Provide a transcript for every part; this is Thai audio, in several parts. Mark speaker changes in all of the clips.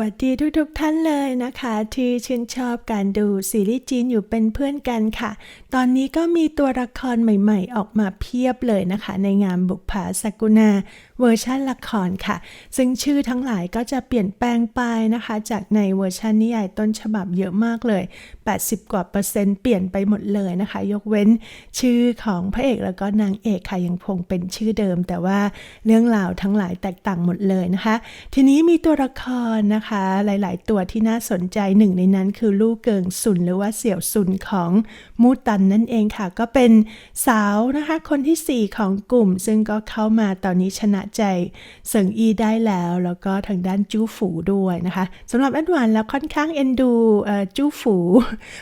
Speaker 1: วัสดีทุกๆทท่านเลยนะคะ ที่ชื่นชอบการดูซีรีส์จีนอยู่เป็นเพื่อนกันค่ะ ตอนนี้ก็มีตัวละครใหม่ๆ ออกมาเพียบเลยนะคะ ในงานบุกผาสกุณา เวอร์ชันละครค่ะ ซึ่งชื่อทั้งหลายก็จะเปลี่ยนแปลงไปนะคะ จากในเวอร์ชันนิยายต้นฉบับเยอะมากเลย 80 กว่าเปอร์เซ็นต์เปลี่ยนไปหมดเลยนะคะ ยกเว้นชื่อของพระเอกแล้วก็นางเอกค่ะยังคงเป็นชื่อเดิม แต่ว่าเรื่องราวทั้งหลายแตกต่างหมดเลยนะคะ ทีนี้มีตัวละครนะคะ หลาย ๆ ตัวที่น่าสนใจหนึ่งในนั้นคือลูกเกิงซุนหรือว่าเสี่ยวซุนของมูตันนั่นเองค่ะ ก็เป็นสาวนะคะคนที่ 4 ของกลุ่ม ซึ่งก็เข้ามาตอนนี้ชนะใจเซิงอีได้แล้ว แล้วก็ทางด้านจู้ฝูด้วยนะคะสำหรับแอันหวานแล้วค่อนข้างเอ็นดูจู้ฝู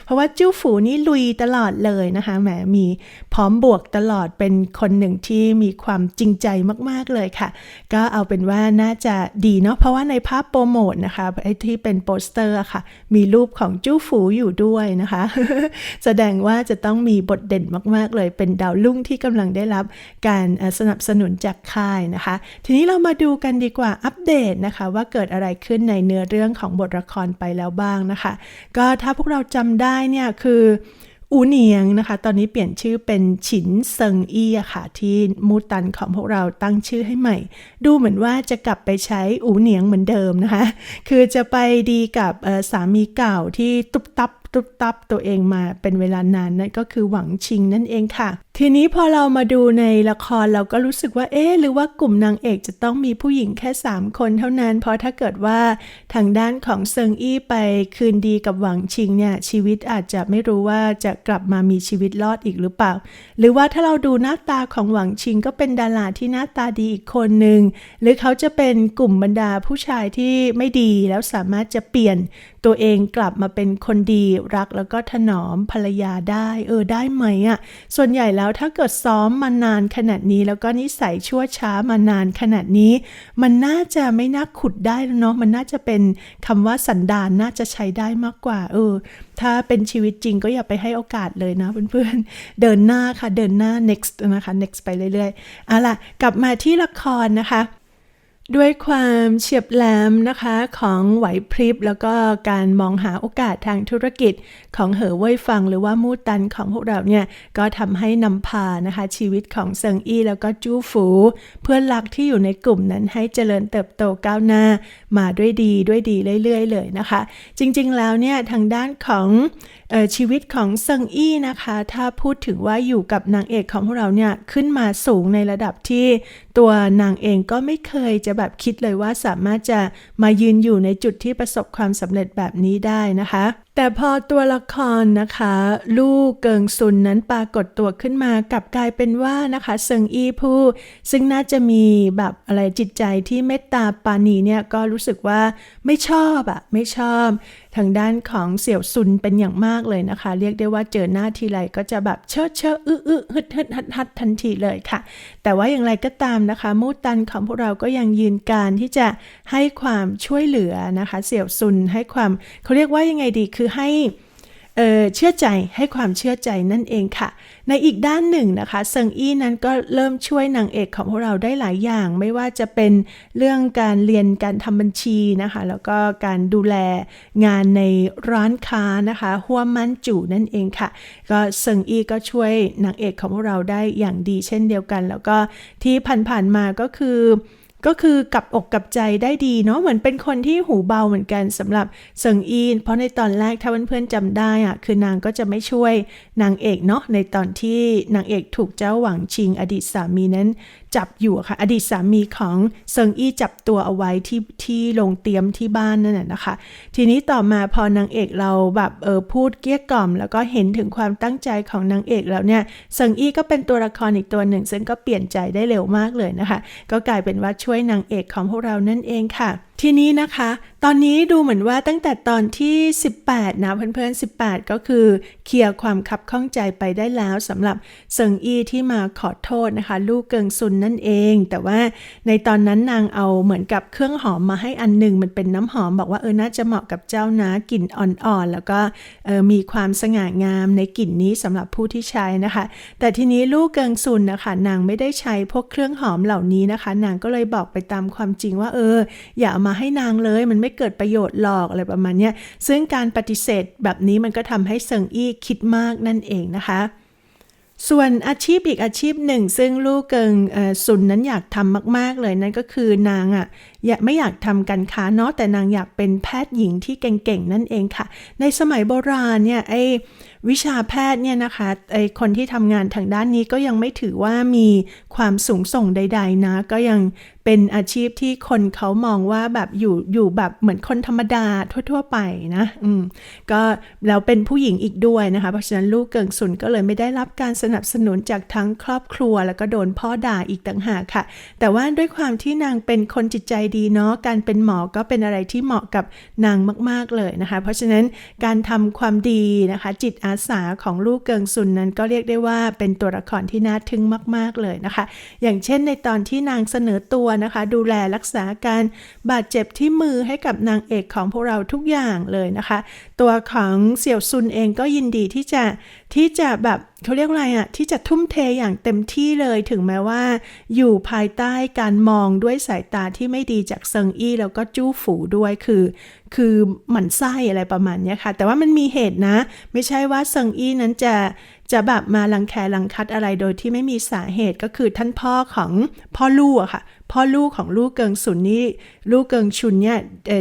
Speaker 1: เพราะว่าจู้ฝูนี่ลุยตลอดเลยนะคะแหมมีพร้อมบวกตลอดเป็นคนหนึ่งที่มีความจริงใจมาก ๆ เลยค่ะ ก็เอาเป็นว่าน่าจะดีเนาะเพราะว่าในภาพโปรโมทนะคะไอ้ที่เป็นโปสเตอร์ค่ะ มีรูปของจู้ฝูอยู่ด้วยนะคะ แสดงว่าจะต้องมีบทเด่นมาก ๆ เลยเป็นดาวรุ่งที่กำลังได้รับการสนับสนุนจากค่ายนะคะทีนี้เรามาดูกันดีกว่าอัปเดตนะคะ ว่าเกิดอะไรขึ้นในเนื้อเรื่องของบทละครไปแล้วบ้างนะคะ ก็ถ้าพวกเราจำได้เนี่ยคืออูเหนียงนะคะ ตอนนี้เปลี่ยนชื่อเป็นฉินเซิงอี้ค่ะ ที่มูตันของพวกเราตั้งชื่อให้ใหม่ ดูเหมือนว่าจะกลับไปใช้อูเหนียงเหมือนเดิมนะคะ คือจะไปดีกับสามีเก่าที่ตุบตับตุบตับตัวเองมาเป็นเวลานานนั่นก็คือหวังชิงนั่นเองค่ะ ทีนี้พอเรามาดูในละครเราก็รู้สึกว่าเอ๊หรือว่ากลุ่มนางเอกจะต้องมีผู้หญิงแค่ 3 คนเท่านั้น เพราะถ้าเกิดว่าทางด้านของเซิงอี้ไปคืนดีกับหวังชิงเนี่ยชีวิตอาจจะไม่รู้ว่าจะกลับมามีชีวิตรอดอีกหรือเปล่า หรือว่าถ้าเราดูหน้าตาของหวังชิงก็เป็นดาราที่หน้าตาดีอีกคนหนึ่งหรือเขาจะเป็นกลุ่มบรรดาผู้ชายที่ไม่ดีแล้วสามารถจะเปลี่ยนตัวเองกลับมาเป็นคนดีรักแล้วก็ถนอมภรรยาได้เออได้ไหมอะ่ะส่วนใหญ่แล้วถ้าเกิดซ้อมมานานขนาดนี้ แล้วก็นิสัยชั่วช้ามานานขนาดนี้ มันน่าจะไม่น่าขุดได้แล้วเนาะมันน่าจะเป็นคำว่าสันดานน่าจะใช้ได้มากกว่า เออ ถ้าเป็นชีวิตจริงก็อย่าไปให้โอกาสเลยนะเพื่อนๆเดินหน้าค่ะเดินหน้า next นะคะ next ไปเรื่อยๆเอาล่ะกลับมาที่ละครนะคะ ด้วยความเฉียบแหลมนะคะของไหวพริบ แล้วก็การมองหาโอกาสทางธุรกิจของเหอเว่ยฟังหรือว่ามูตันของพวกเราเนี่ย ก็ทำให้นำพานะคะ ชีวิตของเซิงอี้แล้วก็จู้ฝู เพื่อนรักที่อยู่ในกลุ่มนั้นให้เจริญเติบโตก้าวหน้า มาด้วยดีด้วยดีเรื่อยๆ เลยนะคะ จริงๆแล้วเนี่ยทางด้านของออชีวิตของเซิงอี้นะคะ ถ้าพูดถึงว่าอยู่กับนางเอกของพวกเราเนี่ยขึ้นมาสูงในระดับที่ตัวนางเองก็ไม่เคยจะแบบคิดเลยว่าสามารถจะมายืนอยู่ในจุดที่ประสบความสำเร็จแบบนี้ได้นะคะ แต่พอตัวละครนะคะ ลูกเกิงซุนนั้นปรากฏตัวขึ้นมากับกลายเป็นว่านะคะเซิงอี้ผู้ ซึ่งน่าจะมีแบบอะไรจิตใจที่เมตตาปานีเนี่ยก็รู้สึกว่าไม่ชอบอะไม่ชอบ ทางด้านของเสี่ยวซุนเป็นอย่างมากเลยนะคะ เรียกได้ว่าเจอหน้าทีไรก็จะแบบเชอะเชอะอื้ออื้อฮึดฮึดฮัดฮัดทันทีเลยค่ะ แต่ว่าอย่างไรก็ตามนะคะ มูตันของพวกเราก็ยังยืนการที่จะให้ความช่วยเหลือนะคะ เสี่ยวซุนให้ความเขาเรียกว่ายังไงดีคือให้เอ่อเชื่อใจให้ความเชื่อใจนั่นเองค่ะ ในอีกด้านหนึ่งนะคะเซิงอี้นั้นก็เริ่มช่วยนางเอกของพวกเราได้หลายอย่าง ไม่ว่าจะเป็นเรื่องการเรียนการทำบัญชีนะคะ แล้วก็การดูแลงานในร้านค้านะคะหัวมันจู่นั่นเองค่ะ ก็เซิงอี้ก็ช่วยนางเอกของพวกเราได้อย่างดีเช่นเดียวกัน แล้วก็ที่ผ่านๆมาก็คือ ก็คือกับอกกับใจได้ดีเนาะเหมือนเป็นคนที่หูเบาเหมือนกันสำหรับเซิงอีน เพราะในตอนแรกถ้าเพื่อนๆจำได้อะคือนางก็จะไม่ช่วยนางเอกเนาะในตอนที่นางเอกถูกเจ้าหวังชิงอดีตสามีนั้น จับอยู่ค่ะ อดีตสามีของเซิงอี้จับตัวเอาไว้ที่ที่โรงเตรียมที่บ้านนั่นแหละนะคะ ทีนี้ต่อมาพอนางเอกเราแบบเออพูดเกลี้ยกล่อม แล้วก็เห็นถึงความตั้งใจของนางเอกแล้วเนี่ยเซิงอี้ก็เป็นตัวละครอีกตัวหนึ่ง ซึ่งก็เปลี่ยนใจได้เร็วมากเลยนะคะ ก็กลายเป็นว่าช่วยนางเอกของพวกเรานั่นเองค่ะ ทีนี้นะคะ ตอนนี้ดูเหมือนว่าตั้งแต่ตอนที่ 18 นะเพื่อนๆ 18 ก็คือ เคลียร์ความคับข้องใจไปได้แล้วสำหรับเซิงอี้ที่มาขอโทษนะคะ ลูกเกิงซุนนั่นเอง แต่ว่าในตอนนั้นนางเอาเหมือนกับเครื่องหอมมาให้อันหนึ่งมันเป็นน้ำหอม บอกว่าเออน่าจะเหมาะกับเจ้านะกลิ่นอ่อนๆ แล้วก็เออมีความสง่างามในกลิ่นนี้สำหรับผู้ที่ใช้นะคะ แต่ทีนี้ลูกเกิงซุนนะคะ นางไม่ได้ใช้พวกเครื่องหอมเหล่านี้นะคะ นางก็เลยบอกไปตามความจริงว่าเอออย่าเอามาให้นางเลย มันไม่เกิดประโยชน์หรอกอะไรประมาณเนี้ยซึ่งการปฏิเสธแบบนี้มันก็ทำให้เซิงอี้คิดมากนั่นเองนะคะ ส่วนอาชีพอีกอาชีพหนึ่ง ซึ่งลูกเกิงเอ่อซุนนั้นอยากทำมาก ๆ เลยนั่นก็คือนางอะ่ะอยไม่อยากทำการค้าเนาะแต่นางอยากเป็นแพทย์หญิงที่เก่งๆนั่นเองค่ะ ในสมัยโบราณเนี่ยไอ วิชาแพทย์เนี่ยนะคะไอคนที่ทำงานทางด้านนี้ก็ยังไม่ถือว่ามีความสูงส่งใด ๆ นะ ก็ยังเป็นอาชีพที่คนเขามองว่าแบบอยู่อยู่แบบเหมือนคนธรรมดาทั่ว ๆ ไปนะอืมก็แล้วเป็นผู้หญิงอีกด้วยนะคะ เพราะฉะนั้นลูกเกิงสุนก็เลยไม่ได้รับการสนับสนุนจากทั้งครอบครัว แล้วก็โดนพ่อด่าอีกต่างหากค่ะ แต่ว่าด้วยความที่นางเป็นคนจิตใจดีเนาะการเป็นหมอก็เป็นอะไรที่เหมาะกับนางมาก ๆเลยนะคะ เพราะฉะนั้นการทำความดีนะคะ จิตอาสาของลูกเกิงสุนนั้นก็เรียกได้ว่าเป็นตัวละครที่น่าทึ่งมาก ๆ เลยนะคะ อย่างเช่นในตอนที่นางเสนอตัวนะคะ ดูแลรักษาการบาดเจ็บที่มือให้กับนางเอกของพวกเราทุกอย่างเลยนะคะตัวของเสี่ยวซุนเองก็ยินดีที่จะที่จะแบบเขาเรียกอะไรอะที่จะทุ่มเทอย่างเต็มที่เลยถึงแม้ว่า อยู่ภายใต้การมองด้วยสายตาที่ไม่ดีจากเซิงอี้แล้วก็จู้ฝูด้วยคือ คือหมันไส้อะไรประมาณเนี้ยค่ะ แต่ว่ามันมีเหตุนะ ไม่ใช่ว่าเซิงอี้นั้นจะจะแบบมาลังแคลังคัดอะไรโดยที่ไม่มีสาเหตุก็คือท่านพ่อของพ่อลูกอะค่ะ พ่อลูกของลูกเกิงสุนนี่ลูกเกิงชุนเนี่ย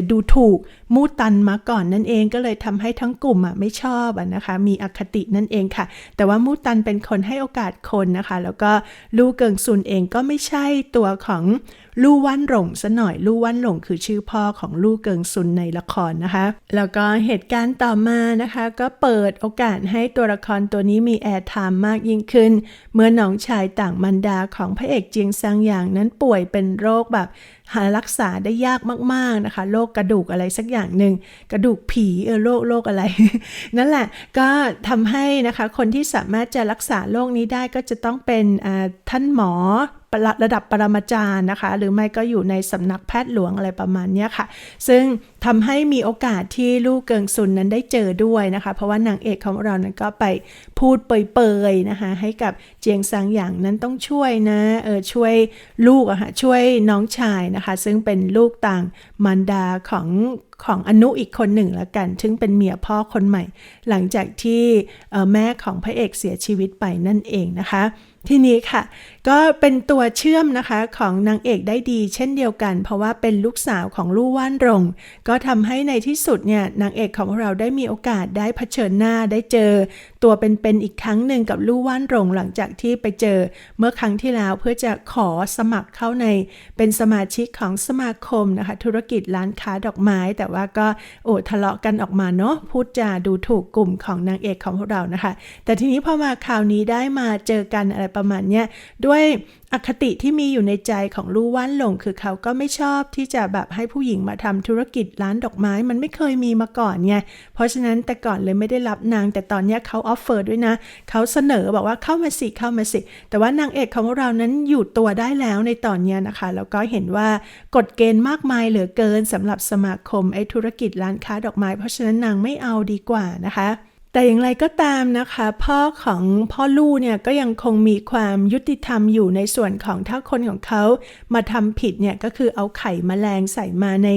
Speaker 1: ดูถูกมูตันมาก่อนนั่นเองก็เลยทำให้ทั้งกลุ่มอะไม่ชอบอะนะคะมีอคตินั่นเองค่ะ แต่ว่ามูตันเป็นคนให้โอกาสคนนะคะ แล้วก็ลูกเกิงซุนเองก็ไม่ใช่ตัวของ ลู่วันหลงซะหน่อยลู่วันหลงคือชื่อพ่อของลู่เกิงซุนในละครนะคะ แล้วก็เหตุการณ์ต่อมานะคะ ก็เปิดโอกาสให้ตัวละครตัวนี้มีแอร์ไทม์มากยิ่งขึ้น เมื่อน้องชายต่างมันดาของพระเอกเจียงซังหยางนั้นป่วยเป็นโรคแบบหารักษาได้ยากมากๆนะคะโรคกระดูกอะไรสักอย่างหนึ่งกระดูกผีเออโรคโรคอะไร นั่นแหละก็ทำให้นะคะคนที่สามารถจะรักษาโรคนี้ได้ก็จะต้องเป็นท่านหมอระระดับปรมาจารย์นะคะ หรือไม่ก็อยู่ในสำนักแพทย์หลวงอะไรประมาณนี้ค่ะ ซึ่ง ทำให้มีโอกาสที่ลูกเกิงซุนนั้นได้เจอด้วยนะคะ เพราะว่านางเอกของเรานั้นก็ไปพูดเปยๆนะคะ ให้กับเจียงซังอย่างนั้นต้องช่วยนะเออช่วยลูกอะค่ะช่วยน้องชายนะคะ ซึ่งเป็นลูกต่างมารดาของของอนุอีกคนหนึ่งละกัน ซึ่งเป็นเมียพ่อคนใหม่ หลังจากที่แม่ของพระเอกเสียชีวิตไปนั่นเองนะคะ ทีนี้ค่ะ ก็เป็นตัวเชื่อมนะคะของนางเอกได้ดีเช่นเดียวกัน เพราะว่าเป็นลูกสาวของลู่ว่านรง ก็ทำให้ในที่สุดเนี่ยนางเอกของเราได้มีโอกาสได้เผชิญหน้าได้เจอ ตัวเป็นๆอีกครั้งหนึ่งกับลู่ว่านรงหลังจากที่ไปเจอเมื่อครั้งที่แล้วเพื่อจะขอสมัครเข้าในเป็นสมาชิกของสมาคมนะคะธุรกิจร้านค้าดอกไม้ แต่ว่าก็โอ้ทะเลาะกันออกมาเนาะพูดจาดูถูกกลุ่มของนางเอกของเรานะคะ แต่ทีนี้พอมาคราวนี้ได้มาเจอกันอะไรประมาณเนี้ยด้วยอคติที่มีอยู่ในใจของลู่ว่านหลงคือเขาก็ไม่ชอบที่จะแบบให้ผู้หญิงมาทำธุรกิจร้านดอกไม้มันไม่เคยมีมาก่อนไงเพราะฉะนั้นแต่ก่อนเลยไม่ได้รับนาง แต่ตอนเนี้ยเขาออฟเฟอร์ด้วยนะ เขาเสนอบอกว่าเข้ามาสิเข้ามาสิ แต่ว่านางเอกของเรานั้นอยู่ตัวได้แล้วในตอนเนี้ยนะคะแล้วก็เห็นว่ากฎเกณฑ์มากมายเหลือเกินสำหรับสมาคมไอ้ธุรกิจร้านค้าดอกไม้ เพราะฉะนั้นนางไม่เอาดีกว่านะคะ แต่อย่างไรก็ตามนะคะ พ่อของพ่อลู่เนี่ยก็ยังคงมีความยุติธรรมอยู่ในส่วนของถ้าคนของเขามาทำผิดเนี่ยก็คือเอาไข่แมลงใส่มาใน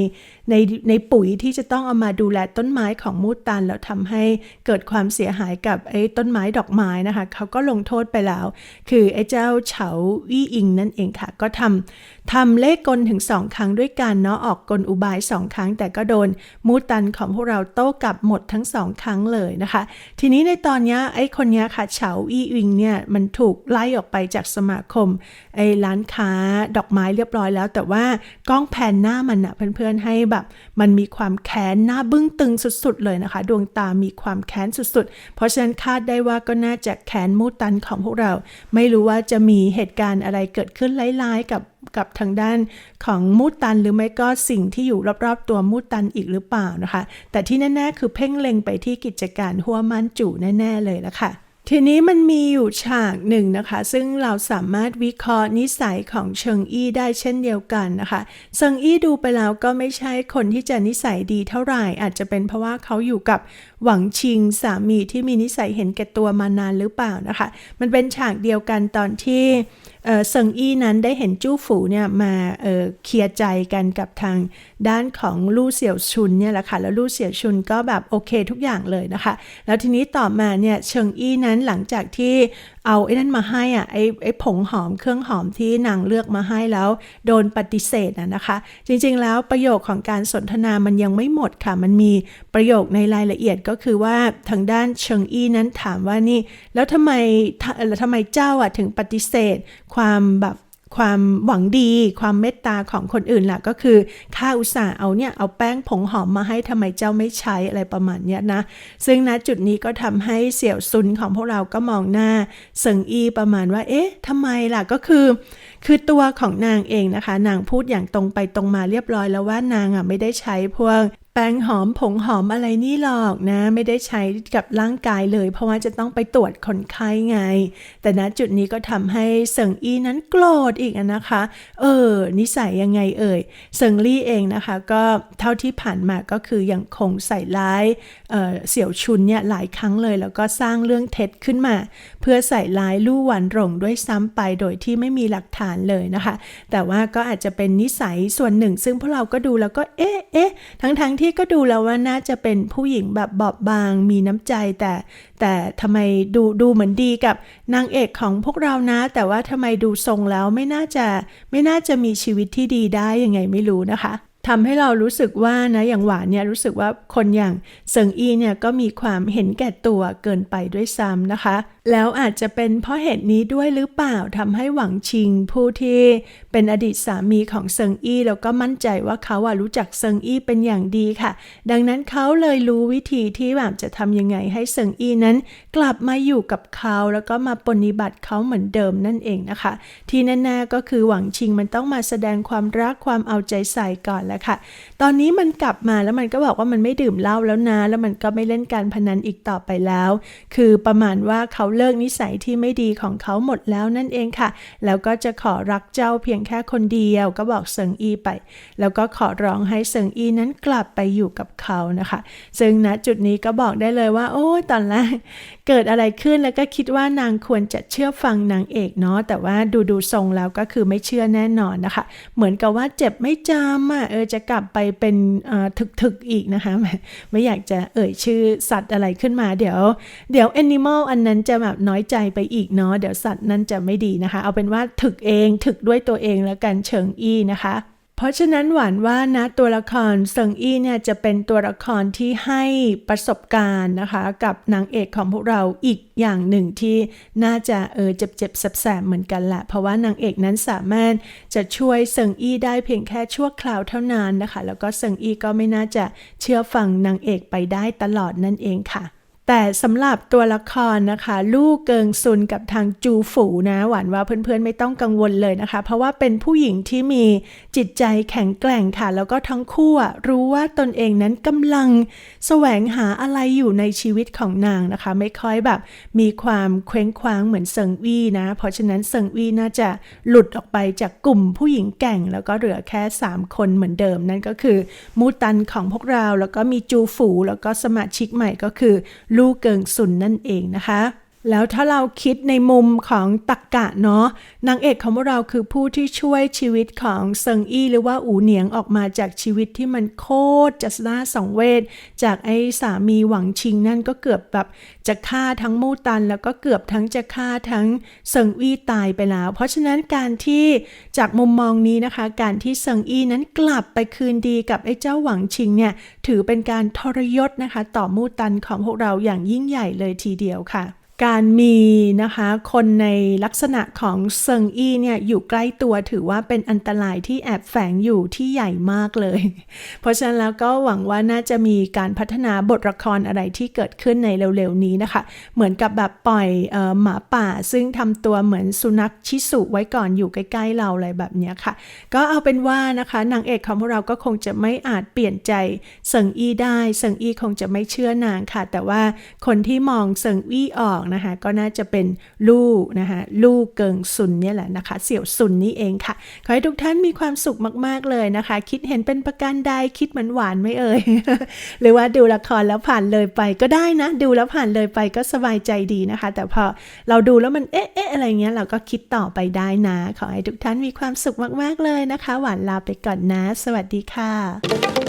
Speaker 1: ในในปุ๋ยที่จะต้องเอามาดูแลต้นไม้ของมูตันแล้วทำให้เกิดความเสียหายกับไอ้ต้นไม้ดอกไม้นะคะ เขาก็ลงโทษไปแล้ว คือไอ้เจ้าเฉาวี่อิงนั่นเองค่ะ ก็ทำทำเลขกลถึงสองครั้งด้วยกันเนาะออกกลอุบายสองครั้ง แต่ก็โดนมูตันของพวกเราโต้กลับหมดทั้งสองครั้งเลยนะคะ ทีนี้ในตอนนี้ไอ้คนนี้ค่ะเฉาอี้อิงเนี่ยมันถูกไล่ออกไปจากสมาคมไอ้ร้านค้าดอกไม้เรียบร้อยแล้ว แต่ว่ากล้องแผนหน้ามันอะเพื่อนๆให้แบบมันมีความแค้นหน้าบึ้งตึงสุดๆเลยนะคะ ดวงตามีความแค้นสุดๆ เพราะฉะนั้นคาดได้ว่าก็น่าจะแค้นมูตันของพวกเรา ไม่รู้ว่าจะมีเหตุการณ์อะไรเกิดขึ้นร้ายๆกับกับทางด้านของมูตันหรือไม่ก็สิ่งที่อยู่รอบๆตัวมูตันอีกหรือเปล่านะคะ แต่ที่แน่ๆคือเพ่งเล็งไปที่กิจการหัวมันจู่แน่ๆเลยละค่ะ ทีนี้มันมีอยู่ฉากหนึ่งนะคะ ซึ่งเราสามารถวิเคราะห์นิสัยของเชิงอี้ได้เช่นเดียวกันนะคะเชิงอี้ดูไปแล้วก็ไม่ใช่คนที่จะนิสัยดีเท่าไหร่ อาจจะเป็นเพราะว่าเขาอยู่กับหวังชิงสามีที่มีนิสัยเห็นแก่ตัวมานานหรือเปล่านะคะ มันเป็นฉากเดียวกันตอนที่เซิงอี้นั้นได้เห็นจู้ฝูเนี่ยมาเเคลียร์ใจกันกับทางด้านของลู่เสี่ยวชุนเนี่ยแหละค่ะ แล้วลู่เสี่ยวชุนก็แบบโอเคทุกอย่างเลยนะคะ แล้วทีนี้ต่อมาเนี่ยเชิงอี้นั้นหลังจากที่เอาไอ้นั่นมาให้อะไอ้ไอ้ผงหอมเครื่องหอมที่นางเลือกมาให้แล้ว โดนปฏิเสธนะนะคะ จริงๆแล้วประโยคของการสนทนามันยังไม่หมดค่ะ มันมีประโยคในรายละเอียดก็คือว่าทางด้านเชิงอี้นั้นถามว่านี่ แล้วทำไมทะทำไมเจ้าอะถึงปฏิเสธ ความแบบ ความหวังดี ความเมตตาของคนอื่นล่ะก็คือข้าอุตส่าห์เอาเนี่ย เอาแป้งผงหอมมาให้ทำไมเจ้าไม่ใช้อะไรประมาณเนี้ยนะ ซึ่งณจุดนี้ก็ทำให้เสี่ยวซุนของพวกเราก็มองหน้าเซิงอีประมาณว่า เอ๊ะทำไมล่ะก็คือ คือตัวของนางเองนะคะ นางพูดอย่างตรงไปตรงมาเรียบร้อยแล้วว่านางอะไม่ได้ใช้พวก แป้งหอมผงหอมอะไรนี่หรอกนะ ไม่ได้ใช้กับร่างกายเลย เพราะว่าจะต้องไปตรวจคนไข้ไง แต่ณจุดนี้ก็ทำให้เซิงอีนั้นโกรธอีกนะคะ เออ นิสัยยังไงเอ่ยเซิงลี่เองนะคะ ก็เท่าที่ผ่านมาก็คือยังคงใส่ร้ายเออเสี่ยวชุนเนี่ยหลายครั้งเลย แล้วก็สร้างเรื่องเท็จขึ้นมา เพื่อใส่ร้ายลู่หวันหลงด้วยซ้ำไปโดยที่ไม่มีหลักฐานเลยนะคะ แต่ว่าก็อาจจะเป็นนิสัยส่วนหนึ่ง ซึ่งพวกเราก็ดูแล้วก็เอ๊ะเอ๊ะทั้งๆที่ก็ดูแล้วว่าน่าจะเป็นผู้หญิงแบบบอบบางมีน้ำใจแต่ แต่ทำไมดูดูเหมือนดีกับนางเอกของพวกเรานะ แต่ว่าทำไมดูทรงแล้วไม่น่าจะไม่น่าจะมีชีวิตที่ดีได้ยังไงไม่รู้นะคะทำให้เรารู้สึกว่านะอย่างหวานเนี่ยรู้สึกว่าคนอย่างเซิงอีเนี่ยก็มีความเห็นแก่ตัวเกินไปด้วยซ้ำนะคะ แล้วอาจจะเป็นเพราะเหตุนี้ด้วยหรือเปล่าทำให้หวังชิง ผู้ที่เป็นอดีตสามีของเซิงอี้แล้วก็มั่นใจว่าเขาอะรู้จักเซิงอี้เป็นอย่างดีค่ะ ดังนั้นเขาเลยรู้วิธีที่แบบจะทำยังไงให้เซิงอี้นั้น กลับมาอยู่กับเขาแล้วก็มาปฏิบัติเขาเหมือนเดิมนั่นเองนะคะ ที่แน่ๆก็คือหวังชิงมันต้องมาแสดงความรักความเอาใจใส่ก่อนแล้วค่ะ ตอนนี้มันกลับมาแล้วมันก็บอกว่ามันไม่ดื่มเหล้าแล้วนะ แล้วมันก็ไม่เล่นการพนันอีกต่อไปแล้ว คือประมาณว่าเขาเลิกนิสัยที่ไม่ดีของเขาหมดแล้วนั่นเองค่ะ แล้วก็จะขอรักเจ้าเพียงแค่คนเดียวก็บอกเซิงอีไป แล้วก็ขอร้องให้เซิงอีนั้นกลับไปอยู่กับเขานะคะ ซึ่งณจุดนี้ก็บอกได้เลยว่า โอ้ยตอนแรกเกิดอะไรขึ้นแล้วก็คิดว่านางควรจะเชื่อฟังนางเอกเนาะแต่ว่าดูดูทรงแล้วก็คือไม่เชื่อแน่นอนนะคะ เหมือนกับว่าเจ็บไม่จำอะเออจะกลับไปเป็นถึกถึกๆอีกนะคะไม่อยากจะเอ่ยชื่อสัตว์อะไรขึ้นมาเดี๋ยว เดี๋ยวแอนิมอลอันนั้นจะแบบน้อยใจไปอีกเนาะเดี๋ยวสัตว์นั้นจะไม่ดีนะคะ เอาเป็นว่าถึกเองถึกด้วยตัวเองแล้วกันเฉิงอี้นะคะ เพราะฉะนั้นหวานว่านะตัวละครเซิงอี้เนี่ยจะเป็นตัวละครที่ให้ประสบการณ์นะคะ กับนางเอกของพวกเราอีกอย่างหนึ่งที่น่าจะเออเจ็บเจ็บๆแสบเหมือนกันแหละ เพราะว่านางเอกนั้นสามารถจะช่วยเซิงอี้ได้เพียงแค่ชั่วคราวเท่านั้นนะคะ แล้วก็เซิงอี้ก็ไม่น่าจะเชื่อฟังนางเอกไปได้ตลอดนั่นเองค่ะ แต่สำหรับตัวละครนะคะ ลูกเกิงซุนกับทางจูฝูนะ หวานว่าเพื่อนๆไม่ต้องกังวลเลยนะคะ เพราะว่าเป็นผู้หญิงที่มีจิตใจแข็งแกร่งค่ะ แล้วก็ทั้งคู่รู้ว่าตนเองนั้นกำลังแสวงหาอะไรอยู่ในชีวิตของนางนะคะ ไม่ค่อยแบบมีความเคว้งคว้างเหมือนเซิงวี่นะ เพราะฉะนั้นเซิงวี่น่าจะหลุดออกไปจากกลุ่มผู้หญิงแก่ง แล้วก็เหลือแค่ 3 คนเหมือนเดิมนั่นก็คือมูตันของพวกเราแล้วก็มีจูฝูแล้วก็สมาชิกใหม่ก็คือลู่เกิงซุนนั่นเองนะคะ แล้วถ้าเราคิดในมุมของตักกะเนาะนางเอกของพวกเราคือผู้ที่ช่วยชีวิตของเซิงอี้หรือว่าอูเหนียงออกมาจากชีวิตที่มันโคตรจะน่าสังเวชจากไอ้สามีหวังชิงนั่นก็เกือบแบบจะฆ่าทั้งมู่ตัน แล้วก็เกือบทั้งจะฆ่าทั้งเซิงอี้ตายไปแล้ว เพราะฉะนั้นการที่จากมุมมองนี้นะคะ การที่เซิงอี้นั้นกลับไปคืนดีกับไอ้เจ้าหวังชิงเนี่ยถือเป็นการทรยศนะคะ ต่อมู่ตันของพวกเราอย่างยิ่งใหญ่เลยทีเดียวค่ะ การมีนะคะคนในลักษณะของเซิงอี้เนี่ยอยู่ใกล้ตัวถือว่าเป็นอันตรายที่แอบแฝงอยู่ที่ใหญ่มากเลย เพราะฉะนั้นแล้วก็หวังว่าน่าจะมีการพัฒนาบทละครอะไรที่เกิดขึ้นในเร็วๆนี้นะคะ เหมือนกับแบบปล่อยออหมาป่า ซึ่งทำตัวเหมือนสุนัขชิสุไว้ก่อนอยู่ใกล้ๆเราอะไรแบบนี้ค่ะ ก็เอาเป็นว่านะคะนางเอกของพวกเราก็คงจะไม่อาจเปลี่ยนใจเซิงอี้ได้เซิงอี้คงจะไม่เชื่อนางค่ะ แต่ว่าคนที่มองเซิงอี้ออกนะคะก็น่าจะเป็นลู่นะคะลู่เกิงซุนเนี่ยแหละนะคะ เสี่ยวซุนนี่เองค่ะ ขอให้ทุกท่านมีความสุขมากๆเลยนะคะ คิดเห็นเป็นประการใดคิดเหมือนหวานไม่เอ่ย หรือว่าดูละครแล้วผ่านเลยไปก็ได้นะ ดูแล้วผ่านเลยไปก็สบายใจดีนะคะ แต่พอเราดูแล้วมันเอ๊ะเอ๊ะอะไรเงี้ยเราก็คิดต่อไปได้นะ ขอให้ทุกท่านมีความสุขมากๆเลยนะคะ หวานลาไปก่อนนะ สวัสดีค่ะ